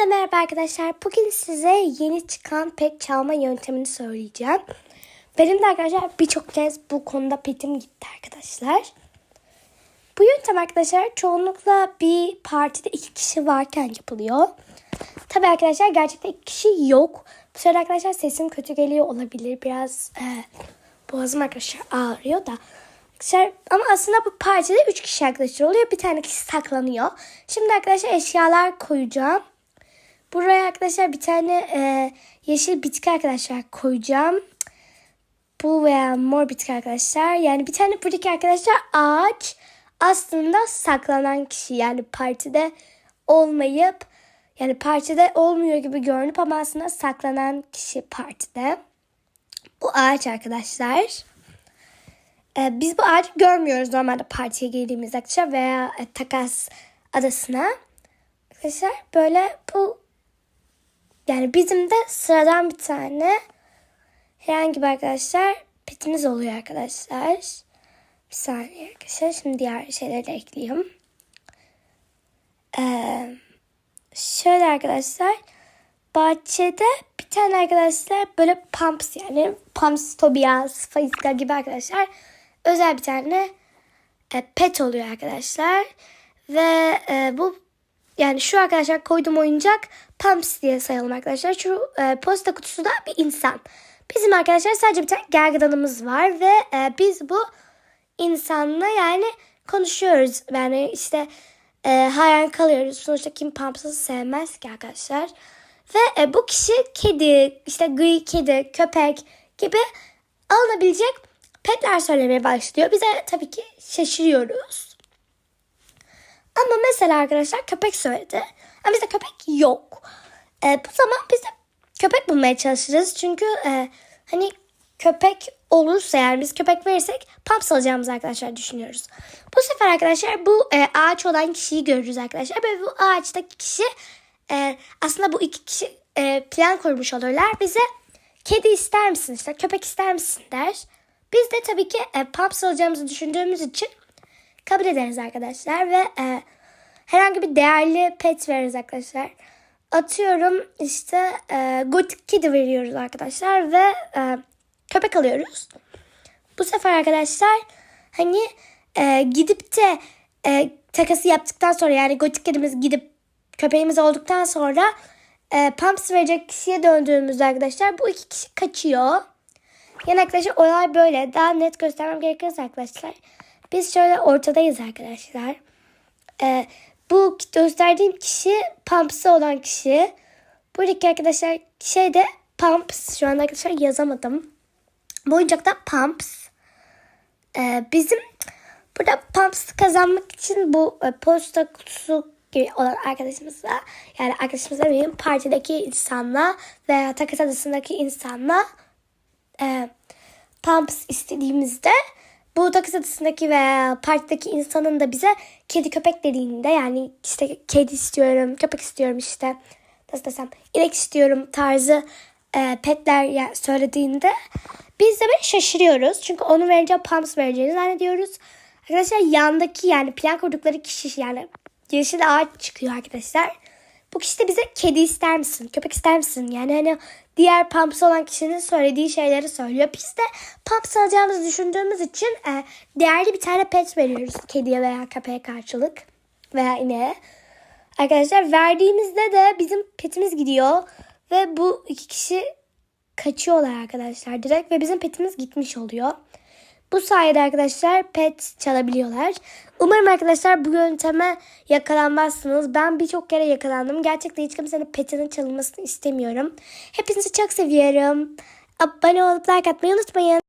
Hepinize merhaba arkadaşlar. Bugün size yeni çıkan pet çalma yöntemini söyleyeceğim. Benim de arkadaşlar birçok kez bu konuda petim gitti arkadaşlar. Bu yöntem arkadaşlar çoğunlukla bir partide iki kişi varken yapılıyor. Tabi arkadaşlar gerçekten iki kişi yok. Bu sırada arkadaşlar sesim kötü geliyor olabilir. Biraz e, boğazım arkadaşlar ağrıyor da. Arkadaşlar ama aslında bu partide üç kişi arkadaşlar oluyor. Bir tane kişi saklanıyor. Şimdi arkadaşlar eşyalar koyacağım. Buraya arkadaşlar bir tane e, yeşil bitki arkadaşlar koyacağım. Bu veya mor bitki arkadaşlar. Yani bir tane buradaki arkadaşlar ağaç aslında saklanan kişi. Yani partide olmayıp yani partide olmuyor gibi görünüp ama aslında saklanan kişi partide. Bu ağaç arkadaşlar. Ee, biz bu ağacı görmüyoruz normalde partiye girdiğimiz akşam veya e, takas adasına. Arkadaşlar böyle bu yani bizim de sıradan bir tane herhangi bir arkadaşlar petimiz oluyor arkadaşlar. Bir saniye arkadaşlar. Şimdi diğer şeyleri de ekleyeyim. Ee, şöyle arkadaşlar. Bahçede bir tane arkadaşlar böyle pumps yani pumps Tobias, Faiska gibi arkadaşlar özel bir tane e, pet oluyor arkadaşlar. Ve e, bu yani şu arkadaşlar koyduğum oyuncak Pumps diye sayalım arkadaşlar. Şu e, posta kutusu da bir insan. Bizim arkadaşlar sadece bir tane gergedanımız var ve e, biz bu insanla yani konuşuyoruz. Yani işte e, hayran kalıyoruz. Sonuçta kim Pumps'ı sevmez ki arkadaşlar. Ve e, bu kişi kedi, işte gri kedi, köpek gibi alınabilecek petler söylemeye başlıyor. Bize tabii ki şaşırıyoruz. Ama mesela arkadaşlar köpek söyledi. Ama bizde köpek yok. E, bu zaman biz de köpek bulmaya çalışacağız. Çünkü e, hani köpek olursa yani biz köpek verirsek pumps alacağımızı arkadaşlar düşünüyoruz. Bu sefer arkadaşlar bu e, ağaç olan kişiyi görürüz arkadaşlar. Ve bu ağaçtaki kişi e, aslında bu iki kişi e, plan kurmuş olurlar. Bize kedi ister misin işte köpek ister misin der. Biz de tabii ki e, pumps alacağımızı düşündüğümüz için kabul ederiz arkadaşlar ve e, herhangi bir değerli pet veririz arkadaşlar. Atıyorum işte e, gotik kedi veriyoruz arkadaşlar ve e, köpek alıyoruz. Bu sefer arkadaşlar hani e, gidip de e, takası yaptıktan sonra yani gotik kedimiz gidip köpeğimiz olduktan sonra e, pumps verecek kişiye döndüğümüzde arkadaşlar bu iki kişi kaçıyor. Yani arkadaşlar olay böyle. Daha net göstermem gerekirse arkadaşlar. Biz şöyle ortadayız arkadaşlar. Ee, bu gösterdiğim kişi Pumps'ı olan kişi. Buradaki arkadaşlar şey de Pumps. Şu anda arkadaşlar yazamadım. Bu oyuncakta Pumps. Ee, bizim burada Pumps kazanmak için bu e, posta kutusu olan arkadaşımızla yani arkadaşımızla benim partideki insanla veya takas adasındaki insanla e, pumps istediğimizde bu takas adasındaki veya partideki insanın da bize kedi köpek dediğinde yani işte kedi istiyorum, köpek istiyorum işte nasıl desem inek istiyorum tarzı e, petler yani söylediğinde biz de böyle şaşırıyoruz. Çünkü onu verince pumps vereceğini zannediyoruz. Arkadaşlar yandaki yani plan kurdukları kişi yani yeşil ağaç çıkıyor arkadaşlar. Bu kişi de bize kedi ister misin? Köpek ister misin? Yani hani diğer pumps olan kişinin söylediği şeyleri söylüyor. Biz de pumps alacağımızı düşündüğümüz için e, değerli bir tane pet veriyoruz kediye veya köpeğe karşılık veya ineğe. Arkadaşlar verdiğimizde de bizim petimiz gidiyor ve bu iki kişi kaçıyorlar arkadaşlar direkt ve bizim petimiz gitmiş oluyor. Bu sayede arkadaşlar pet çalabiliyorlar. Umarım arkadaşlar bu yönteme yakalanmazsınız. Ben birçok kere yakalandım. Gerçekten hiç kimsenin petinin çalınmasını istemiyorum. Hepinizi çok seviyorum. Abone olup like atmayı unutmayın.